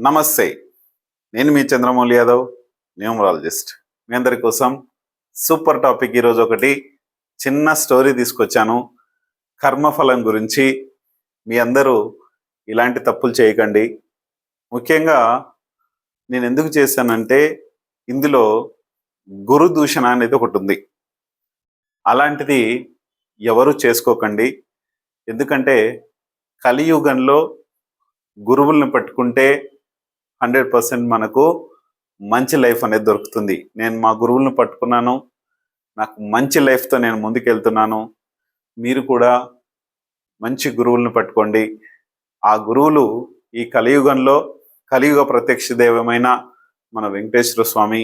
నమస్తే. నేను మీ చంద్రమౌళి యాదవ్ న్యూమరాలజిస్ట్. మీ అందరి కోసం సూపర్ టాపిక్ ఈరోజు ఒకటి. చిన్న స్టోరీ తీసుకొచ్చాను. కర్మఫలం గురించి. మీ అందరూ ఇలాంటి తప్పులు చేయకండి. ముఖ్యంగా నేను ఎందుకు చేశానంటే ఇందులో గురు దూషణ అనేది ఒకటి ఉంది అలాంటిది ఎవరు చేసుకోకండి. ఎందుకంటే కలియుగంలో గురువుల్ని పట్టుకుంటే హండ్రెడ్ పర్సెంట్ మనకు మంచి లైఫ్ అనేది దొరుకుతుంది. నేను మా గురువులను పట్టుకున్నాను. నాకు మంచి లైఫ్తో నేను ముందుకెళ్తున్నాను. మీరు కూడా మంచి గురువులను పట్టుకోండి. ఆ గురువులు ఈ కలియుగంలో కలియుగ ప్రత్యక్ష దైవమైన మన వెంకటేశ్వర స్వామి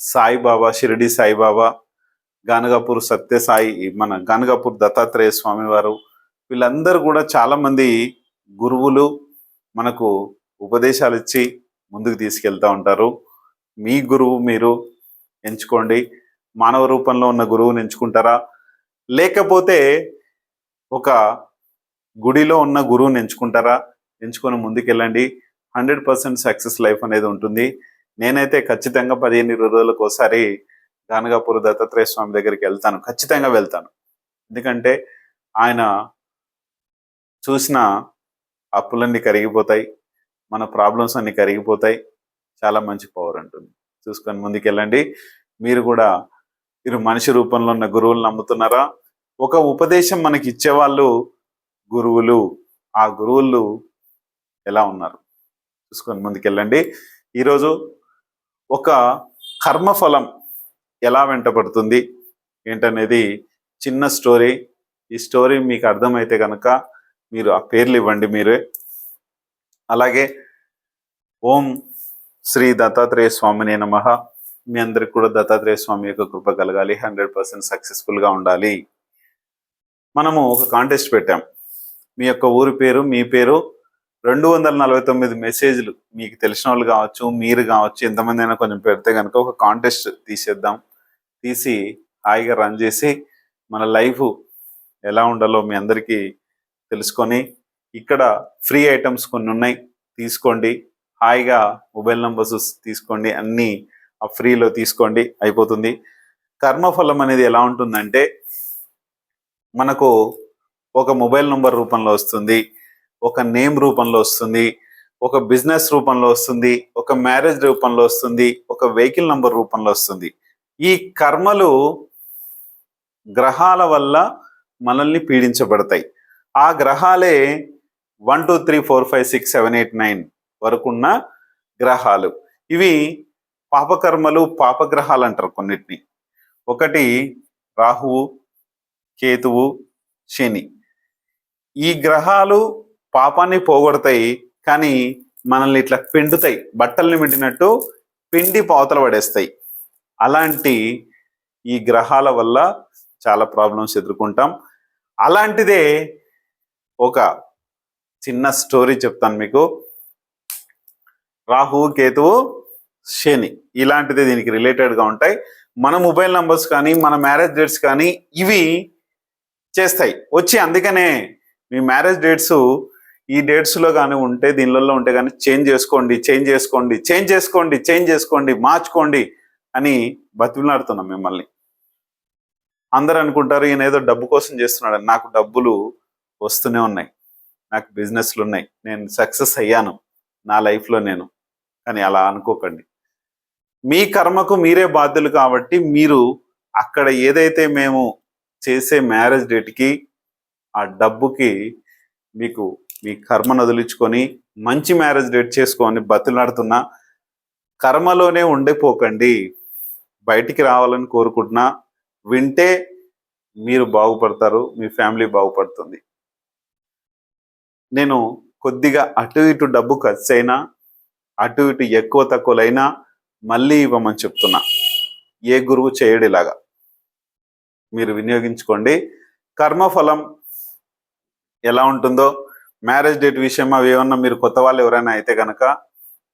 సాయిబాబా షిరిడి సాయిబాబా గానగాపూర్ సత్యసాయి మన గానగాపూర్ దత్తాత్రేయ స్వామి వారు వీళ్ళందరూ కూడా చాలామంది గురువులు మనకు ఉపదేశాలు ఇచ్చి ముందుకు తీసుకెళ్తూ ఉంటారు. మీ గురువు మీరు ఎంచుకోండి. మానవ రూపంలో ఉన్న గురువుని ఎంచుకుంటారా? లేకపోతే ఒక గుడిలో ఉన్న గురువుని ఎంచుకుంటారా? ఎంచుకొని ముందుకెళ్ళండి. హండ్రెడ్ పర్సెంట్ సక్సెస్ లైఫ్ అనేది ఉంటుంది. నేనైతే ఖచ్చితంగా పదిహేను ఇరవై రోజులకు ఒకసారి గానగాపూర్ దత్తాత్రేయ స్వామి దగ్గరికి వెళ్తాను. ఖచ్చితంగా వెళ్తాను. ఎందుకంటే ఆయన చూసిన అప్పులన్నీ కరిగిపోతాయి. మన ప్రాబ్లమ్స్ అన్ని కరిగిపోతాయి. చాలా మంచి పవర్ ఉంటుంది చూసుకొని ముందుకెళ్ళండి. మీరు కూడా మీరు మనిషి రూపంలో ఉన్న గురువులు నమ్ముతున్నారా? ఒక ఉపదేశం మనకి ఇచ్చేవాళ్ళు గురువులు. ఆ గురువులు ఎలా ఉన్నారు? చూసుకొని ముందుకెళ్ళండి. ఈరోజు ఒక కర్మఫలం ఎలా వెంటబడుతుంది ఏంటనేది చిన్న స్టోరీ ఈ స్టోరీ మీకు అర్థమైతే కనుక మీరు ఆ పేర్లు ఇవ్వండి మీరే. అలాగే ఓం శ్రీ దత్తాత్రేయ స్వామినే నమ. మీ అందరికి కూడా దత్తాత్రేయ స్వామి యొక్క కృప కలగాలి హండ్రెడ్ పర్సెంట్ సక్సెస్ఫుల్గా ఉండాలి. మనము ఒక కాంటెస్ట్ పెట్టాం. మీ యొక్క ఊరి పేరు మీ పేరు రెండు వందల నలభై తొమ్మిది మెసేజ్లు మీకు తెలిసిన వాళ్ళు కావచ్చు మీరు కావచ్చు ఎంతమంది అయినా కొంచెం పెడితే కనుక ఒక కాంటెస్ట్ తీసేద్దాం. తీసి హాయిగా రన్ చేసి మన లైఫ్ ఎలా ఉండాలో మీ అందరికీ తెలుసుకొని ఇక్కడ ఫ్రీ ఐటమ్స్ కొన్ని ఉన్నాయి. తీసుకోండి. హాయిగా మొబైల్ నంబర్స్ తీసుకోండి. అన్నీ ఆ ఫ్రీలో తీసుకోండి. అయిపోతుంది. కర్మఫలం అనేది ఎలా ఉంటుందంటే మనకు ఒక మొబైల్ నంబర్ రూపంలో వస్తుంది. ఒక నేమ్ రూపంలో వస్తుంది. ఒక బిజినెస్ రూపంలో వస్తుంది. ఒక మ్యారేజ్ రూపంలో వస్తుంది. ఒక వెహికల్ నంబర్ రూపంలో వస్తుంది. ఈ కర్మలు గ్రహాల వల్ల మనల్ని పీడించబడతాయి. ఆ గ్రహాలే one two three four five six seven eight nine వరకున్న గ్రహాలు. ఇవి పాపకర్మలు పాపగ్రహాలు అంటారు కొన్నిటిని. ఒకటి రాహువు కేతువు శని. ఈ గ్రహాలు పాపాన్ని పోగొడతాయి కానీ మనల్ని ఇట్లా పిండుతాయి. బట్టల్ని పిండినట్టు పిండి పావతల పడేస్తాయి. అలాంటి ఈ గ్రహాల వల్ల చాలా ప్రాబ్లమ్స్ ఎదుర్కొంటాం. అలాంటిదే ఒక చిన్న స్టోరీ చెప్తాను మీకు. రాహు కేతువు శని ఇలాంటిది దీనికి రిలేటెడ్గా ఉంటాయి. మన మొబైల్ నంబర్స్ కానీ మన మ్యారేజ్ డేట్స్ కానీ ఇవి చేస్తాయి. వచ్చి అందుకనే మీ మ్యారేజ్ డేట్స్ ఈ డేట్స్లో కానీ ఉంటే దీనిలలో ఉంటే కానీ చేంజ్ చేసుకోండి చేంజ్ చేసుకోండి చేంజ్ చేసుకోండి చేంజ్ చేసుకోండి మార్చుకోండి అని బతిమలాడుతున్నాం మిమ్మల్ని. అందరు అనుకుంటారు ఈయన ఏదో డబ్బు కోసం చేస్తున్నాడు నాకు డబ్బులు వస్తూనే ఉన్నాయి. నాకు బిజినెస్లు ఉన్నాయి. నేను సక్సెస్ అయ్యాను. నా లైఫ్లో నేను. కానీ అలా అనుకోకండి. మీ కర్మకు మీరే బాధ్యులు కాబట్టి మీరు అక్కడ ఏదైతే మేము చేసే మ్యారేజ్ డేట్కి ఆ డబ్బుకి మీకు మీ కర్మను వదిలించుకొని మంచి మ్యారేజ్ డేట్ చేసుకొని బతులాడుతున్నా కర్మలోనే ఉండిపోకండి. బయటికి రావాలని కోరుకుంటున్నా. వింటే మీరు బాగుపడతారు. మీ ఫ్యామిలీ బాగుపడుతుంది. నేను కొద్దిగా అటు ఇటు డబ్బు ఖర్చు అయినా అటు ఇటు ఎక్కువ తక్కువలైనా మళ్ళీ ఇవ్వమని చెప్తున్నా. ఏ గురువు చేయడు ఇలాగా. మీరు వినియోగించుకోండి. కర్మఫలం ఎలా ఉంటుందో మ్యారేజ్ డేట్ విషయం అవి ఏమన్నా మీరు కొత్త వాళ్ళు ఎవరైనా అయితే కనుక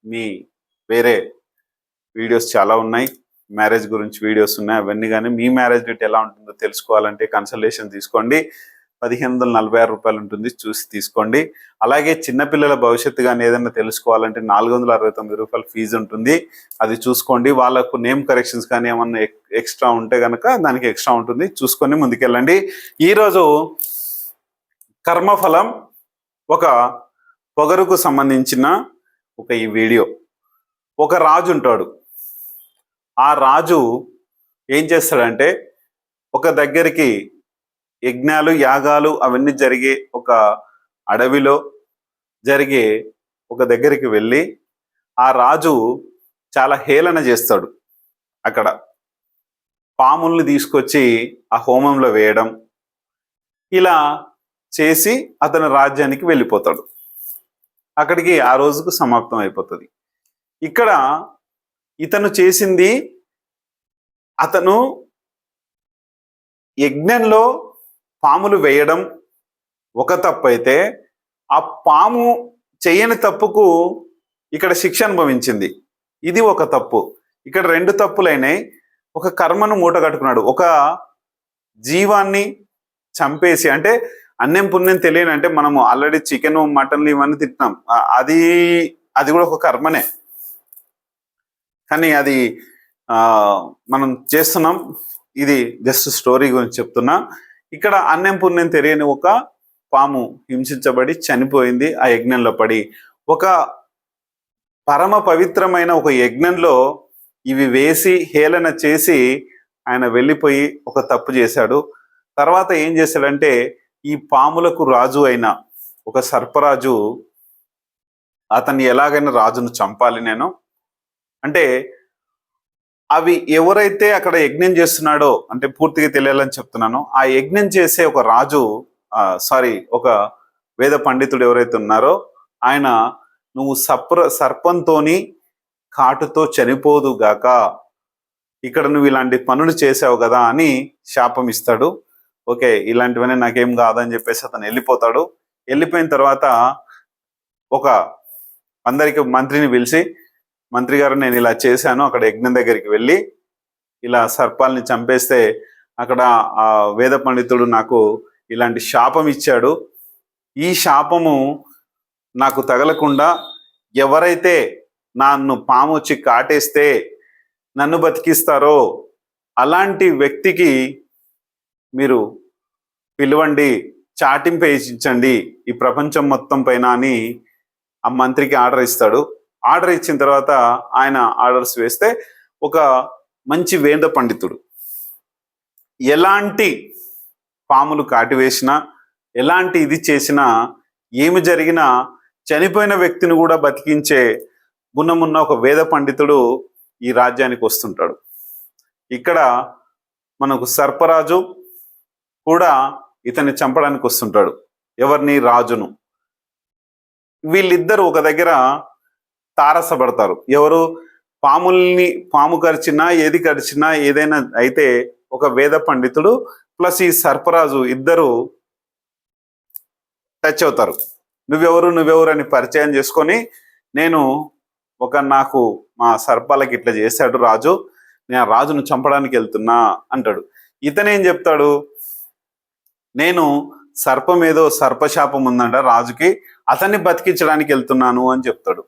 మీ వేరే వీడియోస్ చాలా ఉన్నాయి. మ్యారేజ్ గురించి వీడియోస్ ఉన్నాయి. అవన్నీ కానీ మీ మ్యారేజ్ డేట్ ఎలా ఉంటుందో తెలుసుకోవాలంటే కన్సల్టేషన్ తీసుకోండి. పదిహేను వందల నలభై ఆరు రూపాయలు ఉంటుంది చూసి తీసుకోండి. అలాగే చిన్నపిల్లల భవిష్యత్తు కానీ ఏదైనా తెలుసుకోవాలంటే నాలుగు వందల అరవై తొమ్మిది రూపాయల ఫీజు ఉంటుంది అది చూసుకోండి. వాళ్ళకు నేమ్ కరెక్షన్స్ కానీ ఏమన్నా ఎక్- ఎక్స్ట్రా ఉంటే కనుక దానికి ఎక్స్ట్రా ఉంటుంది. చూసుకొని ముందుకెళ్ళండి. ఈరోజు కర్మఫలం ఒక పొగరుకు సంబంధించిన ఒక ఈ వీడియో. ఒక రాజు ఉంటాడు. ఆ రాజు ఏం చేస్తాడంటే ఒక దగ్గరికి యజ్ఞాలు యాగాలు అవన్నీ జరిగే ఒక అడవిలో జరిగే ఒక దగ్గరికి వెళ్ళి ఆ రాజు చాలా హేళన చేస్తాడు అక్కడ. పాముల్ని తీసుకొచ్చి ఆ హోమంలో వేయడం ఇలా చేసి అతని రాజ్యానికి వెళ్ళిపోతాడు. అక్కడికి ఆ రోజుకు సమాప్తం అయిపోతుంది. ఇక్కడ ఇతను చేసింది అతను యజ్ఞంలో పాములు వేయడం ఒక తప్పు అయితే ఆ పాము చేయని తప్పుకు ఇక్కడ శిక్ష అనుభవించింది. ఇది ఒక తప్పు. ఇక్కడ రెండు తప్పులైనాయి. ఒక కర్మను మూట కట్టుకున్నాడు. ఒక జీవాన్ని చంపేసి అంటే అన్నం పుణ్యం తెలియని అంటే మనము ఆల్రెడీ చికెన్ మటన్ ఇవన్నీ తింటున్నాం. అది అది కూడా ఒక కర్మనే. కానీ అది మనం చేస్తున్నాం. ఇది జస్ట్ స్టోరీ గురించి చెప్తున్నా. ఇక్కడ అన్నం పుణ్యం తెలియని ఒక పాము హింసించబడి చనిపోయింది ఆ యజ్ఞంలో పడి. ఒక పరమ పవిత్రమైన ఒక యజ్ఞంలో ఇవి వేసి హేళన చేసి ఆయన వెళ్ళిపోయి ఒక తప్పు చేశాడు. తర్వాత ఏం చేశాడంటే ఈ పాములకు రాజు అయిన ఒక సర్పరాజు అతన్ని ఎలాగైనా రాజును చంపాలి నేను. అంటే అవి ఎవరైతే అక్కడ యజ్ఞం చేస్తున్నాడో అంటే పూర్తిగా తెలియాలని చెప్తున్నాను ఆ యజ్ఞం చేసే ఒక రాజు సారీ ఒక వేద పండితుడు ఎవరైతే ఉన్నారో ఆయన నువ్వు సప్ర సర్పంతోని కాటుతో చనిపోదు గాక ఇక్కడ నువ్వు ఇలాంటి పనులు చేసావు కదా అని శాపం ఇస్తాడు. ఓకే ఇలాంటివన్నీ నాకేం కాదని చెప్పేసి అతను వెళ్ళిపోతాడు. వెళ్ళిపోయిన తర్వాత ఒక అందరికి మంత్రిని పిలిచి మంత్రి గారు నేను ఇలా చేశాను అక్కడ యజ్ఞం దగ్గరికి వెళ్ళి ఇలా సర్పాల్ని చంపేస్తే అక్కడ ఆ వేద పండితుడు నాకు ఇలాంటి శాపం ఇచ్చాడు. ఈ శాపము నాకు తగలకుండా ఎవరైతే నన్ను పాము వచ్చి కాటేస్తే నన్ను బతికిస్తారో అలాంటి వ్యక్తికి మీరు పిలవండి చాటింపు ఈ ప్రపంచం మొత్తం పైన అని ఆ మంత్రికి ఆర్డర్ ఇస్తాడు. ఆర్డర్ ఇచ్చిన తర్వాత ఆయన ఆర్డర్స్ వేస్తే ఒక మంచి వేద పండితుడు. ఎలాంటి పాములు కాటివేసినా ఎలాంటి ఇది చేసినా ఏమి జరిగినా చనిపోయిన వ్యక్తిని కూడా బతికించే గుణమున్న ఒక వేద పండితుడు ఈ రాజ్యానికి వస్తుంటాడు. ఇక్కడ మనకు సర్పరాజు కూడా ఇతన్ని చంపడానికి వస్తుంటాడు. ఎవరిని? రాజును. వీళ్ళిద్దరు ఒక దగ్గర తారసపడతారు. ఎవరు పాముల్ని పాము కరిచినా ఏది కరిచినా ఏదైనా అయితే ఒక వేద పండితుడు ప్లస్ ఈ సర్పరాజు ఇద్దరు టచ్ అవుతారు. నువ్వెవరు నువ్వెవరు అని పరిచయం చేసుకొని నేను ఒక నాకు మా సర్పాలకి ఇట్లా చేశాడు రాజు నేను ఆ రాజును చంపడానికి వెళ్తున్నా అంటాడు. ఇతనేం చెప్తాడు? నేను సర్పం ఏదో సర్పశాపం ఉందంట రాజుకి అతన్ని బతికించడానికి వెళ్తున్నాను అని చెప్తాడు.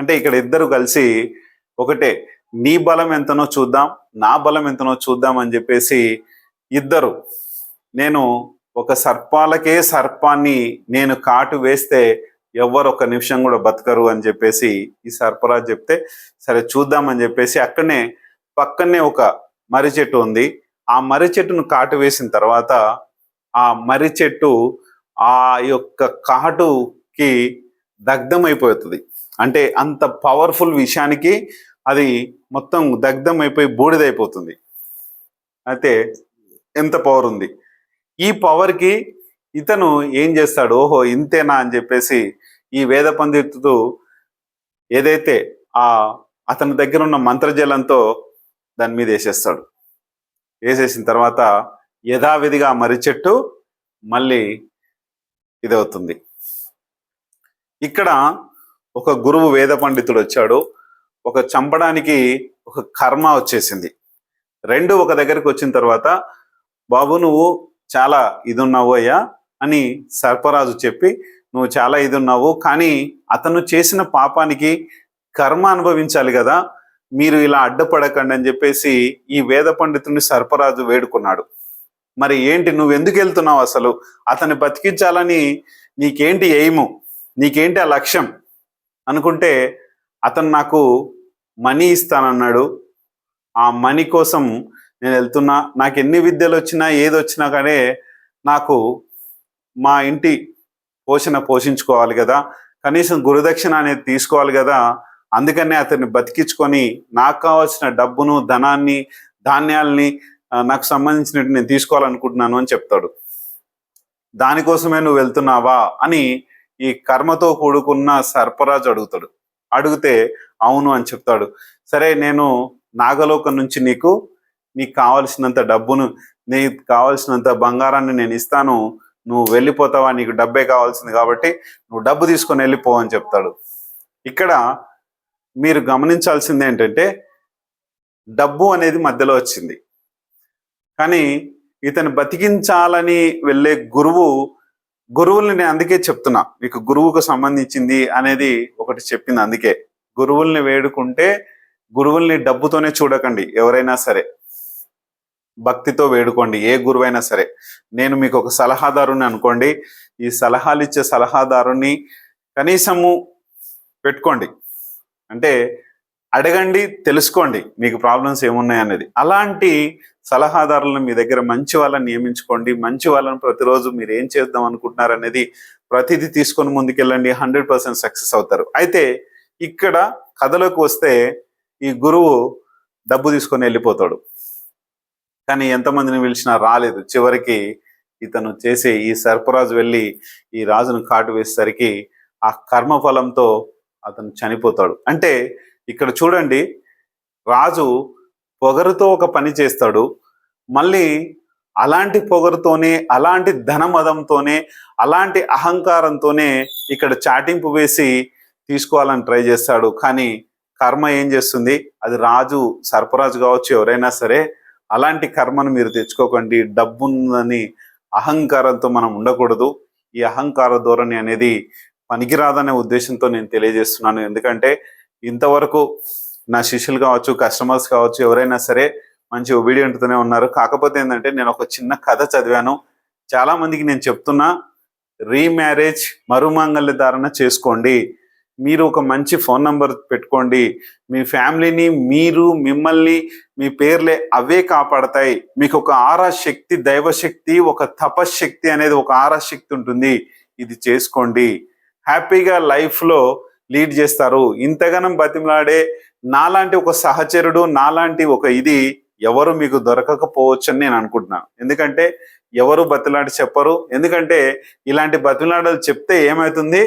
అంటే ఇక్కడ ఇద్దరు కలిసి ఒకటే నీ బలం ఎంతనో చూద్దాం నా బలం ఎంతనో చూద్దాం అని చెప్పేసి ఇద్దరు. నేను ఒక సర్పాలకే సర్పాన్ని నేను కాటు వేస్తే ఎవ్వరు ఒక నిమిషం కూడా బతకరు అని చెప్పేసి ఈ సర్పరాజు చెప్తే సరే చూద్దామని చెప్పేసి అక్కడనే పక్కనే ఒక మర్రి చెట్టు ఉంది. ఆ మర్రి చెట్టును కాటు వేసిన తర్వాత ఆ మర్రి చెట్టు ఆ యొక్క కాటుకి దగ్ధం అయిపోతుంది అంటే అంత పవర్ఫుల్ విషయానికి అది మొత్తం దగ్ధం అయిపోయి బూడిదైపోతుంది. అయితే ఎంత పవర్ ఉంది? ఈ పవర్కి ఇతను ఏం చేస్తాడు? ఓహో ఇంతేనా అని చెప్పేసి ఈ వేద పండితుడు ఏదైతే ఆ అతని దగ్గర ఉన్న మంత్రజలంతో దాని మీద వేసేస్తాడు. వేసేసిన తర్వాత యథావిధిగా మర్రి చెట్టు మళ్ళీ ఇదవుతుంది. ఇక్కడ ఒక గురువు వేద పండితుడు వచ్చాడు ఒక చంపడానికి ఒక కర్మ వచ్చేసింది. రెండు ఒక దగ్గరికి వచ్చిన తర్వాత బాబు నువ్వు చాలా ఇది ఉన్నావు అయ్యా అని సర్పరాజు చెప్పి నువ్వు చాలా ఇది ఉన్నావు కానీ అతను చేసిన పాపానికి కర్మ అనుభవించాలి కదా మీరు ఇలా అడ్డపడకండి అని చెప్పేసి ఈ వేద పండితుడిని సర్పరాజు వేడుకున్నాడు. మరి ఏంటి నువ్వు ఎందుకు వెళ్తున్నావు అసలు? అతన్ని బతికించాలని నీకేంటి ఎయిము? నీకేంటి ఆ లక్ష్యం? అనుకుంటే అతను నాకు మనీ ఇస్తానన్నాడు. ఆ మనీ కోసం నేను వెళ్తున్నా. నాకు ఎన్ని విద్యలు వచ్చినా ఏది వచ్చినా కానీ నాకు మా ఇంటి పోషణ పోషించుకోవాలి కదా. కనీసం గురుదక్షిణ అనేది తీసుకోవాలి కదా. అందుకనే అతన్ని బతికించుకొని నాకు కావాల్సిన డబ్బును ధనాన్ని ధాన్యాల్ని నాకు సంబంధించినట్టు నేను తీసుకోవాలనుకుంటున్నాను అని చెప్తాడు. దానికోసమే నువ్వు వెళ్తున్నావా అని ఈ కర్మతో కూడుకున్న సర్పరాజు అడుగుతాడు. అడిగితే అవును అని చెప్తాడు. సరే నేను నాగలోకం నుంచి నీకు నీకు కావలసినంత డబ్బును నీకు కావలసినంత బంగారాన్ని నేను ఇస్తాను. నువ్వు వెళ్ళిపోతావా? నీకు డబ్బే కావాల్సింది కాబట్టి నువ్వు డబ్బు తీసుకొని వెళ్ళిపో అని చెప్తాడు. ఇక్కడ మీరు గమనించాల్సింది ఏంటంటే డబ్బు అనేది మధ్యలో వచ్చింది. కానీ ఇతను బతికించాలని వెళ్ళే గురువు గురువుల్ని నేను అందుకే చెప్తున్నా. మీకు గురువుకు సంబంధించింది అనేది ఒకటి చెప్పింది అందుకే. గురువుల్ని వేడుకుంటే గురువుల్ని డబ్బుతోనే చూడకండి ఎవరైనా సరే. భక్తితో వేడుకోండి ఏ గురువైనా సరే. నేను మీకు ఒక సలహాదారుని అనుకోండి. ఈ సలహాలు ఇచ్చే సలహాదారుని కనీసము పెట్టుకోండి. అంటే అడగండి తెలుసుకోండి మీకు ప్రాబ్లమ్స్ ఏమున్నాయి అనేది అలాంటి సలహాదారులను మీ దగ్గర మంచి వాళ్ళని నియమించుకోండి. మంచి వాళ్ళని ప్రతిరోజు మీరు ఏం చేద్దాం అనుకుంటున్నారు అనేది ప్రతిదీ తీసుకొని ముందుకెళ్ళండి. హండ్రెడ్ పర్సెంట్ సక్సెస్ అవుతారు. అయితే ఇక్కడ కథలోకి వస్తే ఈ గురువు డబ్బు తీసుకొని వెళ్ళిపోతాడు. కానీ ఎంతమందిని పిలిచినా రాలేదు. చివరికి ఇతను చేసే ఈ సర్పరాజు వెళ్ళి ఈ రాజును కాటు వేసేసరికి ఆ కర్మఫలంతో అతను చనిపోతాడు. అంటే ఇక్కడ చూడండి రాజు పొగరుతో ఒక పని చేస్తాడు. మళ్ళీ అలాంటి పొగరుతోనే అలాంటి ధనమదంతోనే అలాంటి అహంకారంతోనే ఇక్కడ చాటింపు వేసి తీసుకోవాలని ట్రై చేస్తాడు. కానీ కర్మ ఏం చేస్తుంది? అది రాజు సర్పరాజు కావచ్చు ఎవరైనా సరే అలాంటి కర్మను మీరు తెచ్చుకోకండి. డబ్బుందని అహంకారంతో మనం ఉండకూడదు. ఈ అహంకార ధోరణి అనేది పనికిరాదనే ఉద్దేశంతో నేను తెలియజేస్తున్నాను. ఎందుకంటే ఇంతవరకు నా శిష్యులు కావచ్చు కస్టమర్స్ కావచ్చు ఎవరైనా సరే మంచి ఒబీడియంట్తోనే ఉన్నారు. కాకపోతే ఏంటంటే నేను ఒక చిన్న కథ చదివాను. చాలా మందికి నేను చెప్తున్నా రీమ్యారేజ్ మరుమాంగల్య ధారణ చేసుకోండి. మీరు ఒక మంచి ఫోన్ నంబర్ పెట్టుకోండి. మీ ఫ్యామిలీని మీరు మిమ్మల్ని మీ పేర్లే అవే కాపాడతాయి. మీకు ఒక ఆరా శక్తి దైవశక్తి ఒక తపశక్తి అనేది ఒక ఆరా శక్తి ఉంటుంది. ఇది చేసుకోండి. హ్యాపీగా లైఫ్లో లీడ్ చేస్తారు. ఇంతగానం బతిమలాడే నాలాంటి ఒక సహచరుడు నాలాంటి ఒక ఇది ఎవరు మీకు దొరకకపోవచ్చు అని నేను అనుకుంటున్నాను. ఎందుకంటే ఎవరు బతిలాట చెప్పరు. ఎందుకంటే ఇలాంటి బతిలాటలు చెప్తే ఏమవుతుంది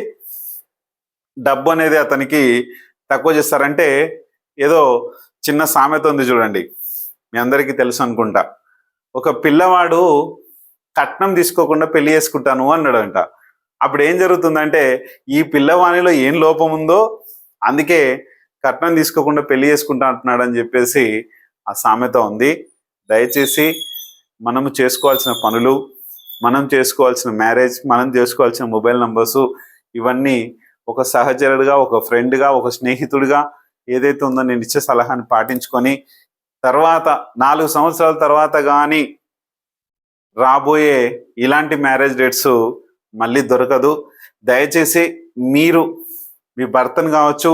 డబ్బు అనేది అతనికి తక్కువ చేస్తారంటే ఏదో చిన్న సామెత ఉంది చూడండి. మీ అందరికీ తెలుసు అనుకుంటా. ఒక పిల్లవాడు కట్నం తీసుకోకుండా పెళ్ళి చేసుకుంటాను అన్నాడంట. అప్పుడు ఏం జరుగుతుందంటే ఈ పిల్లవానిలో ఏం లోపం ఉందో అందుకే కట్నం తీసుకోకుండా పెళ్ళి చేసుకుంటా అంటున్నాడు అని చెప్పేసి ఆ సామెత ఉంది. దయచేసి మనము చేసుకోవాల్సిన పనులు మనం చేసుకోవాల్సిన మ్యారేజ్ మనం చేసుకోవాల్సిన మొబైల్ నంబర్స్ ఇవన్నీ ఒక సహచరుడుగా ఒక ఫ్రెండ్గా ఒక స్నేహితుడిగా ఏదైతే ఉందో నేను ఇచ్చే సలహాని పాటించుకొని తర్వాత నాలుగు సంవత్సరాల తర్వాత కానీ రాబోయే ఇలాంటి మ్యారేజ్ డేట్స్ మళ్ళీ దొరకదు. దయచేసి మీరు మీ భర్తను కావచ్చు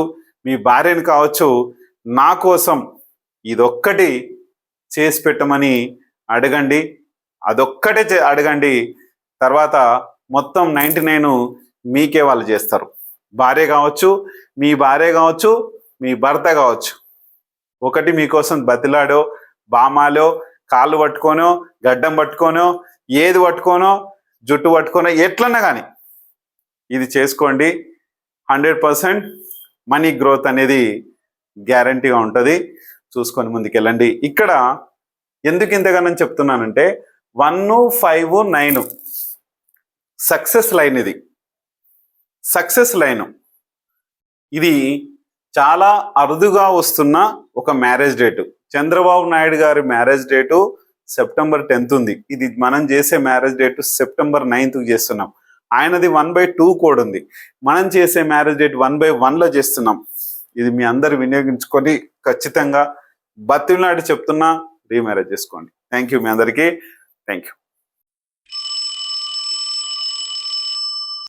మీ భార్యను కావచ్చు నా కోసం ఇదొక్కటి చేసి పెట్టమని అడగండి. అదొక్కటే చే- అడగండి. తర్వాత మొత్తం నైంటీ నైన్ మీకే వాళ్ళు చేస్తారు. భార్య కావచ్చు మీ భార్య కావచ్చు మీ భర్త కావచ్చు. ఒకటి మీకోసం బతిలాడో బామాలో కాళ్ళు పట్టుకోనో గడ్డం పట్టుకోనో ఏది పట్టుకోనో జుట్టు పట్టుకోనో ఎట్లన్నా కానీ ఇది చేసుకోండి. హండ్రెడ్ పర్సెంట్ మనీ గ్రోత్ అనేది గ్యారంటీగా ఉంటుంది. చూసుకొని ముందుకెళ్ళండి. ఇక్కడ ఎందుకు ఇంతగానో చెప్తున్నానంటే one five nine success line ఇది. Success line. ఇది చాలా అరుదుగా వస్తున్న ఒక మ్యారేజ్ డేటు. చంద్రబాబు నాయుడు గారి మ్యారేజ్ డేటు సెప్టెంబర్ టెన్త్ ఉంది. ఇది మనం చేసే మ్యారేజ్ డేట్ సెప్టెంబర్ నైన్త్ చేస్తున్నాం. ఆయనది వన్ బై టూ కోడ్ ఉంది. మనం చేసే మ్యారేజ్ డేట్ వన్ బై వన్లో చేస్తున్నాం. ఇది మీ అందరు వినియోగించుకొని ఖచ్చితంగా బతిలాడి చెప్తున్నా రీమ్యారేజ్ చేసుకోండి. థ్యాంక్ యూ మీ అందరికీ. Thank you